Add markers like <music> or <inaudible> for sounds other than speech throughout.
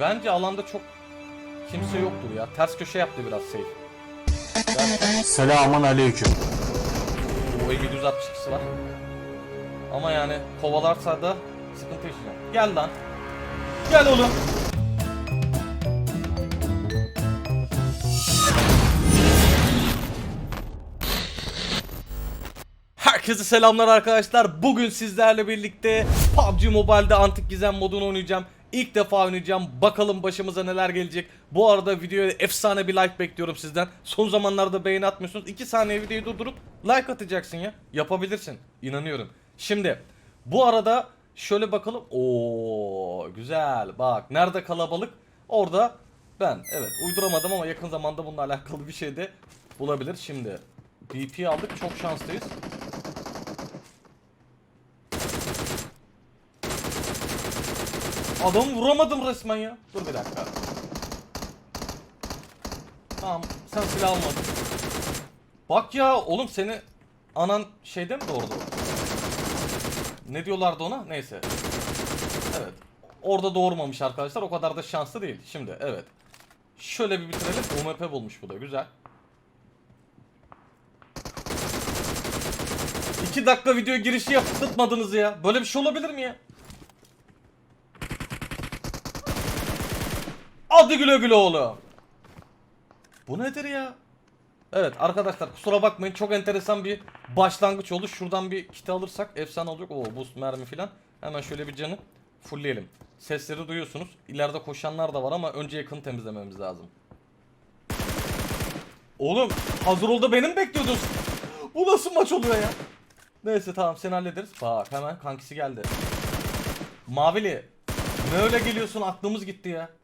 Bence alanda çok kimse yoktur ya. Ters köşe yaptı biraz safe. Selamun aleyküm. O 762'si var. Ama yani kovalarsa da sıkıntı yaşayacağım. Gel lan. Gel oğlum. Herkese selamlar arkadaşlar. Bugün sizlerle birlikte PUBG Mobile'de Antik Gizem modunu oynayacağım. İlk defa oynayacağım. Bakalım başımıza neler gelecek. Bu arada videoya efsane bir like bekliyorum sizden. Son zamanlarda beğeni atmıyorsunuz. 2 saniye videoyu durdurup like atacaksın ya. Yapabilirsin. İnanıyorum. Şimdi bu arada şöyle bakalım. Oo güzel. Bak nerede kalabalık? Orada ben. Evet uyduramadım ama yakın zamanda bununla alakalı bir şey de bulabilir. Şimdi BP aldık. Çok şanslıyız. Adamı vuramadım resmen ya. Dur bir dakika. Tamam sen silah almadın. Bak ya oğlum seni anan şeyde mi doğurdu? Ne diyorlardı ona? Neyse. Evet. Orada doğurmamış arkadaşlar. O kadar da şanslı değil. Şimdi evet. Şöyle bir bitirelim. UMP bulmuş bu da. Güzel. 2 dakika video girişi yaptırtmadınız ya. Böyle bir şey olabilir mi ya? Hadi güle güle oğlum. Bu nedir ya? Evet arkadaşlar kusura bakmayın çok enteresan bir başlangıç oldu. Şuradan bir kit alırsak efsane olacak. Oo boost mermi filan. Hemen şöyle bir canı fullleyelim. Sesleri duyuyorsunuz. İleride koşanlar da var ama önce yakın temizlememiz lazım. Oğlum hazır ol da benim bekliyordun. Bu nasıl maç oluyor ya? Neyse tamam seni hallederiz. Bak hemen kankisi geldi. Mavili ne öyle geliyorsun aklımız gitti ya.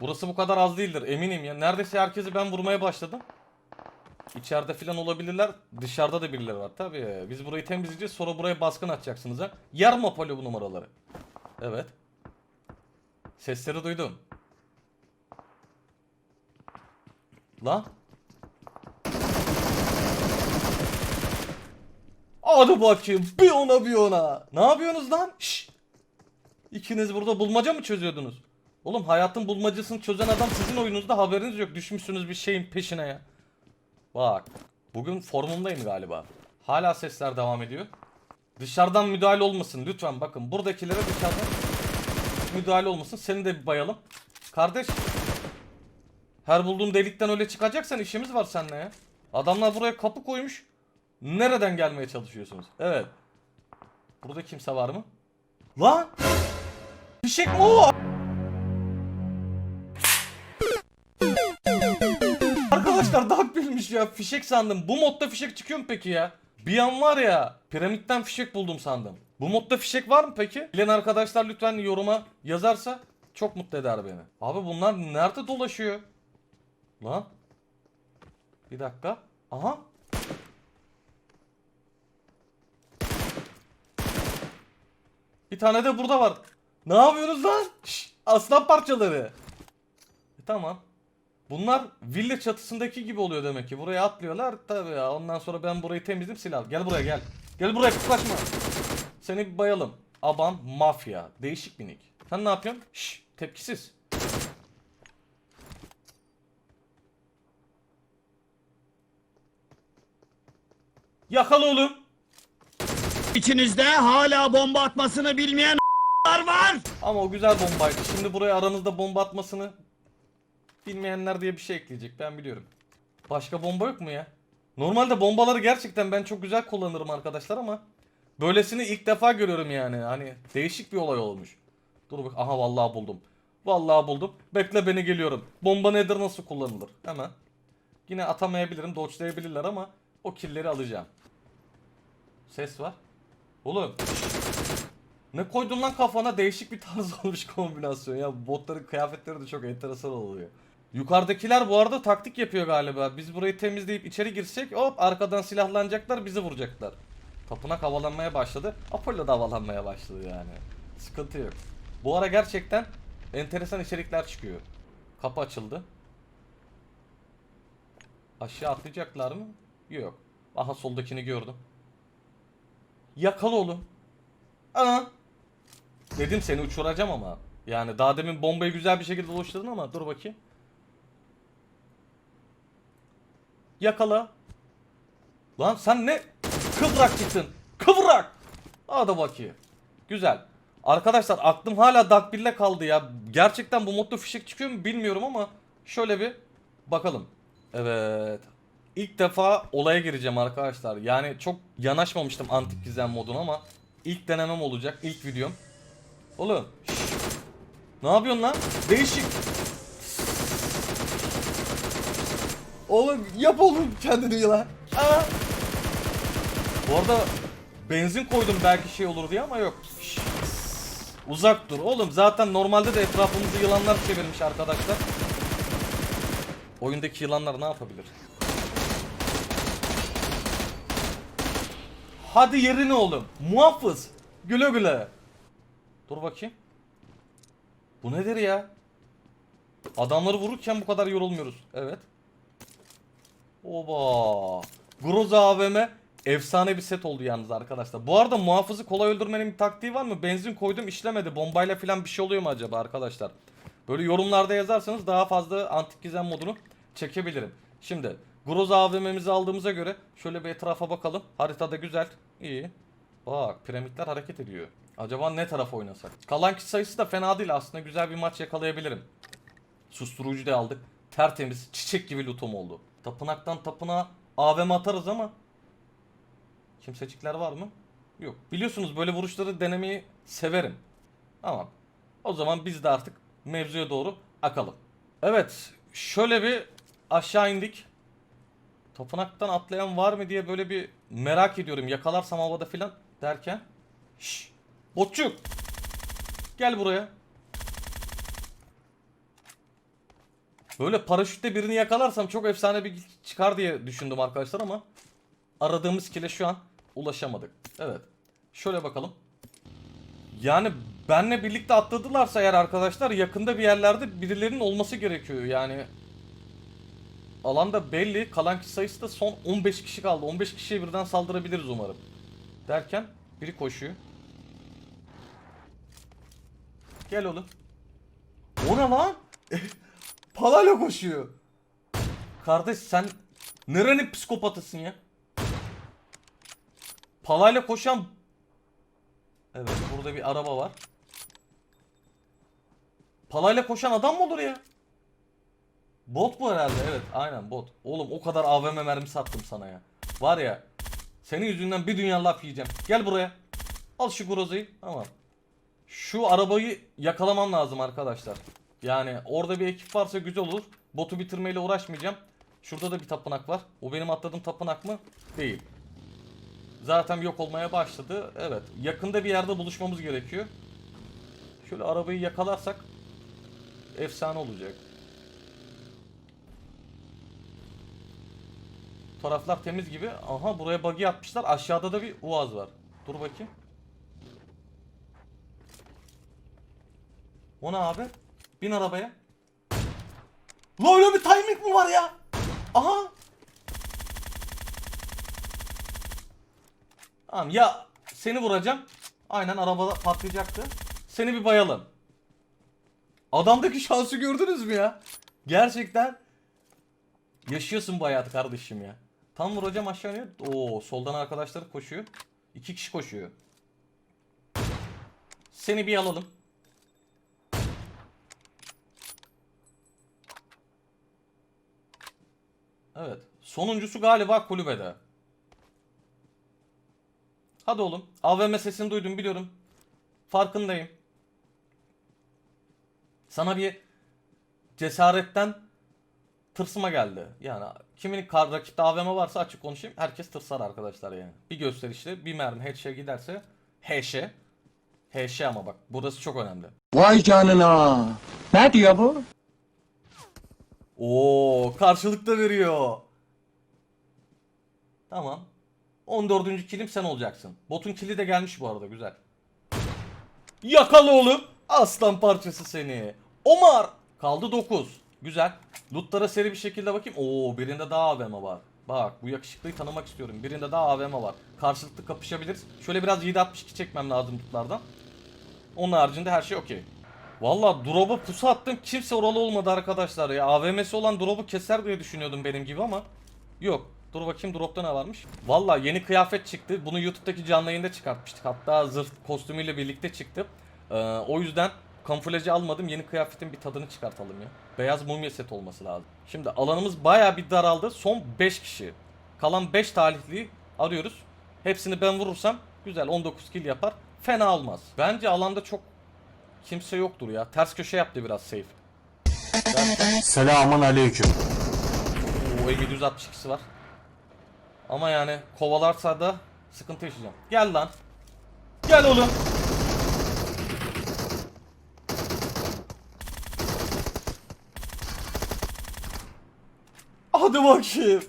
Burası bu kadar az değildir eminim ya. Neredeyse herkesi ben vurmaya başladım. İçeride filan olabilirler. Dışarıda da birileri var tabii. Biz burayı temizleyeceğiz sonra buraya baskın atacaksınız ha. Yer mi Apollo bu numaraları? Evet. Sesleri duydum. Lan. Hadi bakayım bir ona bir ona. Ne yapıyorsunuz lan? Şşş. İkiniz burada bulmaca mı çözüyordunuz? Oğlum hayatın bulmacasını çözen adam sizin oyununuzda haberiniz yok. Düşmüşsünüz bir şeyin peşine ya. Bak. Bugün formumdayım galiba. Hala sesler devam ediyor. Dışarıdan müdahale olmasın lütfen bakın. Buradakilere dışarıdan müdahale olmasın. Seni de bir bayalım. Kardeş. Her bulduğun delikten öyle çıkacaksan işimiz var seninle ya. Adamlar buraya kapı koymuş. Nereden gelmeye çalışıyorsunuz? Evet. Burada kimse var mı? Lan! Fişek mi o? Bilmiş ya. Fişek sandım. Bu modda fişek çıkıyor mu peki ya? Bir an var ya piramitten fişek buldum sandım. Bu modda fişek var mı peki? Bilen arkadaşlar lütfen yoruma yazarsa çok mutlu eder beni. Abi bunlar nerede dolaşıyor? Lan. Bir dakika. Aha. Bir tane de burada var. Ne yapıyorsunuz lan? Şşş, aslan parçaları. E, tamam. Bunlar villa çatısındaki gibi oluyor demek ki. Buraya atlıyorlar tabii ya. Ondan sonra ben burayı temizleyip silah. Gel buraya gel. Gel buraya kıskaşma. Seni bir bayalım. Aban mafya. Değişik bir nick. Sen ne yapıyorsun? Şşş tepkisiz. Yakala oğlum. İçinizde hala bomba atmasını bilmeyen var. Ama o güzel bombaydı. Şimdi buraya aranızda bomba atmasını bilmeyenler diye bir şey ekleyecek. Ben biliyorum. Başka bomba yok mu ya? Normalde bombaları gerçekten ben çok güzel kullanırım arkadaşlar ama böylesini ilk defa görüyorum yani. Hani değişik bir olay olmuş. Dur bak. Aha vallahi buldum. Vallahi buldum. Bekle beni geliyorum. Bomba nedir nasıl kullanılır? Hemen. Yine atamayabilirim. Dodge'layabilirler ama o killleri alacağım. Ses var. Oğlum. Ne koydun lan kafana? Değişik bir tarz <laughs> olmuş kombinasyon ya. Botların kıyafetleri de çok enteresan oluyor. Yukarıdakiler bu arada taktik yapıyor galiba. Biz burayı temizleyip içeri girsek hop arkadan silahlanacaklar bizi vuracaklar. Tapınak havalanmaya başladı. Apollo da havalanmaya başladı yani. Sıkıntı yok. Bu ara gerçekten enteresan içerikler çıkıyor. Kapı açıldı. Aşağı atlayacaklar mı? Yok. Aha soldakini gördüm. Yakala oğlum. Aa. Dedim seni uçuracağım ama. Yani daha demin bombayı güzel bir şekilde oluşturdun ama dur bakayım. Yakala. Lan sen ne kıvrak çıktın. Kıvrak. Hadi bakayım. Güzel. Arkadaşlar aklım hala 1'le kaldı ya. Gerçekten bu modda fişek çıkıyor mu bilmiyorum ama şöyle bir bakalım. Evet. İlk defa olaya gireceğim arkadaşlar. Yani çok yanaşmamıştım antik gizem moduna ama ilk denemem olacak. ilk videom. Oğlum. Ne yapıyorsun lan? Değişik. Oğlum yap oğlum kendini lan. Aa. Bu arada benzin koydum belki şey olur diye ama yok. Uzak dur oğlum zaten normalde de etrafımızı yılanlar çevirmiş arkadaşlar. Oyundaki yılanlar ne yapabilir? Hadi yerine oğlum. Muhafız. Güle güle. Dur bakayım. Bu nedir ya? Adamları vururken bu kadar yorulmuyoruz. Evet. Oba. Groza AVM efsane bir set oldu yalnız arkadaşlar. Bu arada muhafızı kolay öldürmenin bir taktiği var mı? Benzin koydum işlemedi. Bombayla falan bir şey oluyor mu acaba arkadaşlar? Böyle yorumlarda yazarsanız daha fazla antik gizem modunu çekebilirim. Şimdi Groza AVM'mizi aldığımıza göre şöyle bir etrafa bakalım. Haritada güzel. İyi. Bak piramitler hareket ediyor. Acaba ne taraf oynasak? Kalan kişi sayısı da fena değil aslında güzel bir maç yakalayabilirim. Susturucu da aldık. Tertemiz çiçek gibi lootum oldu. Tapınaktan tapınağa AVM atarız ama kimsecikler var mı? Yok. Biliyorsunuz böyle vuruşları denemeyi severim. Ama o zaman biz de artık mevzuya doğru akalım. Evet. Şöyle bir aşağı indik. Tapınaktan atlayan var mı diye böyle bir merak ediyorum. Yakalarsam havada filan derken. Şşş. Botçuk. Gel buraya. Böyle paraşütle birini yakalarsam çok efsane bir çıkar diye düşündüm arkadaşlar ama aradığımız kile şu an ulaşamadık. Evet. Şöyle bakalım. Yani benle birlikte atladılarsa eğer arkadaşlar yakında bir yerlerde birilerinin olması gerekiyor. Yani alanda belli. Kalan kişi sayısı da son 15 kişi kaldı. 15 kişiye birden saldırabiliriz umarım. Derken biri koşuyor. Gel oğlum. O ne lan? Palayla koşuyor. Kardeş sen nerenin psikopatısın ya? Palayla koşan Evet burada bir araba var. Palayla koşan adam mı olur ya? Bot bu herhalde evet aynen bot. Oğlum o kadar AVM mermi sattım sana ya. Var ya senin yüzünden bir dünya laf yiyeceğim. Gel buraya. Al şu grozayı. Tamam. Şu arabayı yakalamam lazım arkadaşlar. Yani orada bir ekip varsa güzel olur. Botu bitirmeyle uğraşmayacağım. Şurada da bir tapınak var. O benim atladığım tapınak mı? Değil. Zaten yok olmaya başladı. Evet. Yakında bir yerde buluşmamız gerekiyor. Şöyle arabayı yakalarsak efsane olacak. Taraflar temiz gibi. Aha buraya buggy atmışlar. Aşağıda da bir uaz var. Dur bakayım. O ne abi? Bin arabaya. La öyle bir timing mi var ya? Aha. Tamam ya seni vuracağım. Aynen arabada patlayacaktı. Seni bir bayalım. Adamdaki şansı gördünüz mü ya? Gerçekten yaşıyorsun bu hayatı kardeşim ya. Tam vuracağım aşağı iniyor. Oo soldan arkadaşları koşuyor. İki kişi koşuyor. Seni bir alalım. Evet. Sonuncusu galiba kulübede. Hadi oğlum. AVM sesini duydum biliyorum. Farkındayım. Sana bir cesaretten tırsıma geldi. Yani kimin kar rakipte AVM varsa açık konuşayım. Herkes tırsar arkadaşlar yani. Bir gösterişte bir mermi headshot giderse HŞ. HŞ ama bak burası çok önemli. Vay canına. Ne diyor bu? Oo, karşılıkta veriyor. Tamam. 14. kilim sen olacaksın. Botun kili de gelmiş bu arada güzel. Yakala oğlum. Aslan parçası seni. Omar. Kaldı 9. Güzel. Lootlara seri bir şekilde bakayım. Oo birinde daha AVM var. Bak bu yakışıklıyı tanımak istiyorum. Birinde daha AVM var. Karşılıklı kapışabiliriz. Şöyle biraz 7.62 çekmem lazım lootlardan. Onun haricinde her şey okey. Valla drop'a pusu attım kimse oralı olmadı arkadaşlar ya. AVM'si olan drop'u keser diye düşünüyordum benim gibi ama yok. Dur bakayım drop'ta ne varmış. Valla yeni kıyafet çıktı. Bunu YouTube'daki canlı yayında çıkartmıştık. Hatta zırh kostümüyle birlikte çıktı. Ee, o yüzden kamuflajı almadım. Yeni kıyafetin bir tadını çıkartalım ya. Beyaz mumya set olması lazım. Şimdi alanımız baya bir daraldı. Son 5 kişi. Kalan 5 talihliyi arıyoruz. Hepsini ben vurursam güzel 19 kill yapar. Fena olmaz. Bence alanda çok kimse yoktur ya. Ters köşe yaptı biraz safe. Selamun aleyküm. O M762'si var. Ama yani kovalarsa da sıkıntı yaşayacağım. Gel lan. Gel oğlum. Hadi bakayım.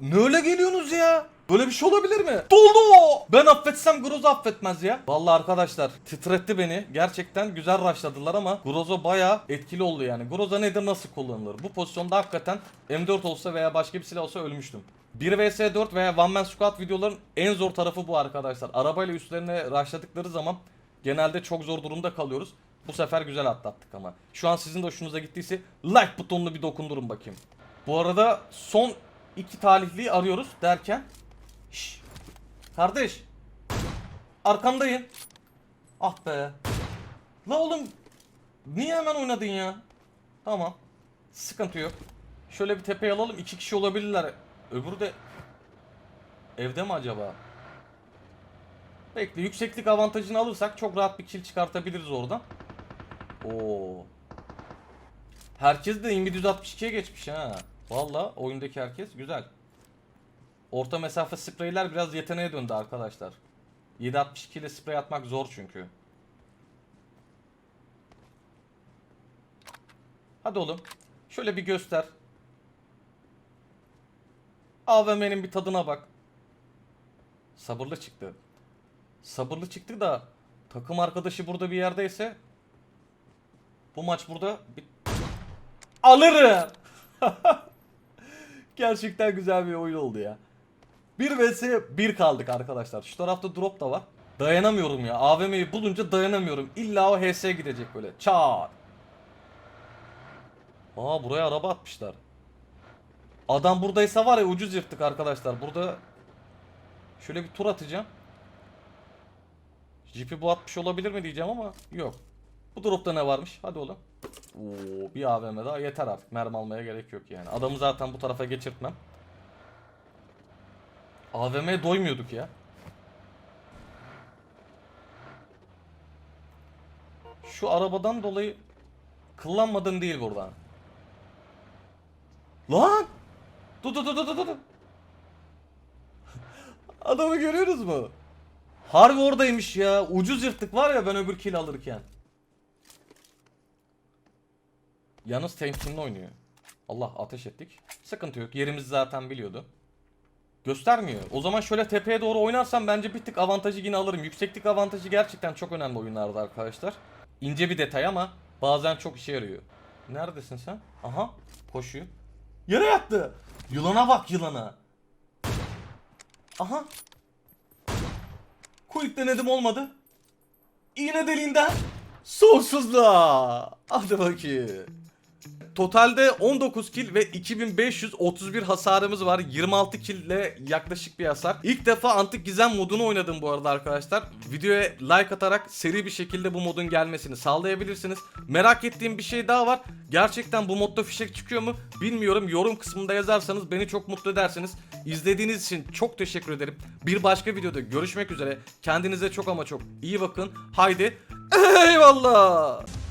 Ne öyle geliyorsunuz ya? Böyle bir şey olabilir mi? Doldu! Ben affetsem Grozo affetmez ya. Vallahi arkadaşlar titretti beni. Gerçekten güzel rushladılar ama Grozo bayağı etkili oldu yani. Grozo nedir nasıl kullanılır? Bu pozisyonda hakikaten M4 olsa veya başka bir silah olsa ölmüştüm. 1 vs 4 veya One Man Squad videoların en zor tarafı bu arkadaşlar. Arabayla üstlerine rushladıkları zaman genelde çok zor durumda kalıyoruz. Bu sefer güzel atlattık ama. Şu an sizin de hoşunuza gittiyse like butonunu bir dokundurun bakayım. Bu arada son iki talihliyi arıyoruz derken Şşş. Kardeş. Arkamdayım. Ah be. La oğlum. Niye hemen oynadın ya? Tamam. Sıkıntı yok. Şöyle bir tepeye alalım. iki kişi olabilirler. Öbürü de evde mi acaba? Bekle. Yükseklik avantajını alırsak çok rahat bir kill çıkartabiliriz oradan. Oo. Herkes de 762'ye geçmiş ha. Valla oyundaki herkes güzel. Orta mesafe spreyler biraz yeteneğe döndü arkadaşlar. 7.62 ile sprey atmak zor çünkü. Hadi oğlum. Şöyle bir göster. AVM'nin bir tadına bak. Sabırlı çıktı. Sabırlı çıktı da takım arkadaşı burada bir yerdeyse bu maç burada bir... alırım. <laughs> Gerçekten güzel bir oyun oldu ya. 1 vs 1 kaldık arkadaşlar. Şu tarafta drop da var. Dayanamıyorum ya. AVM'yi bulunca dayanamıyorum. İlla o HS gidecek böyle. Çat. Aa buraya araba atmışlar. Adam buradaysa var ya ucuz yırttık arkadaşlar. Burada şöyle bir tur atacağım. Jeep'i bu atmış olabilir mi diyeceğim ama yok. Bu dropta ne varmış? Hadi oğlum. Oo, bir AVM daha yeter artık. Mermi almaya gerek yok yani. Adamı zaten bu tarafa geçirtmem. AVM'ye doymuyorduk ya. Şu arabadan dolayı kıllanmadın değil buradan. Lan! Dur dur dur dur dur. <laughs> Adamı görüyoruz mu? Harbi oradaymış ya. Ucuz yırttık var ya ben öbür kill alırken. Yalnız temkinli oynuyor. Allah ateş ettik. Sıkıntı yok. Yerimizi zaten biliyordu. Göstermiyor. O zaman şöyle tepeye doğru oynarsam bence bir tık avantajı yine alırım. Yükseklik avantajı gerçekten çok önemli oyunlarda arkadaşlar. İnce bir detay ama bazen çok işe yarıyor. Neredesin sen? Aha koşuyor. Yere yattı. Yılana bak yılana. Aha. Quick denedim olmadı. İğne deliğinden sonsuzluğa. Hadi bakayım. Totalde 19 kill ve 2531 hasarımız var. 26 kill ile yaklaşık bir hasar. İlk defa Antik Gizem modunu oynadım bu arada arkadaşlar. Videoya like atarak seri bir şekilde bu modun gelmesini sağlayabilirsiniz. Merak ettiğim bir şey daha var. Gerçekten bu modda fişek çıkıyor mu bilmiyorum. Yorum kısmında yazarsanız beni çok mutlu edersiniz. İzlediğiniz için çok teşekkür ederim. Bir başka videoda görüşmek üzere. Kendinize çok ama çok iyi bakın. Haydi <laughs> eyvallah.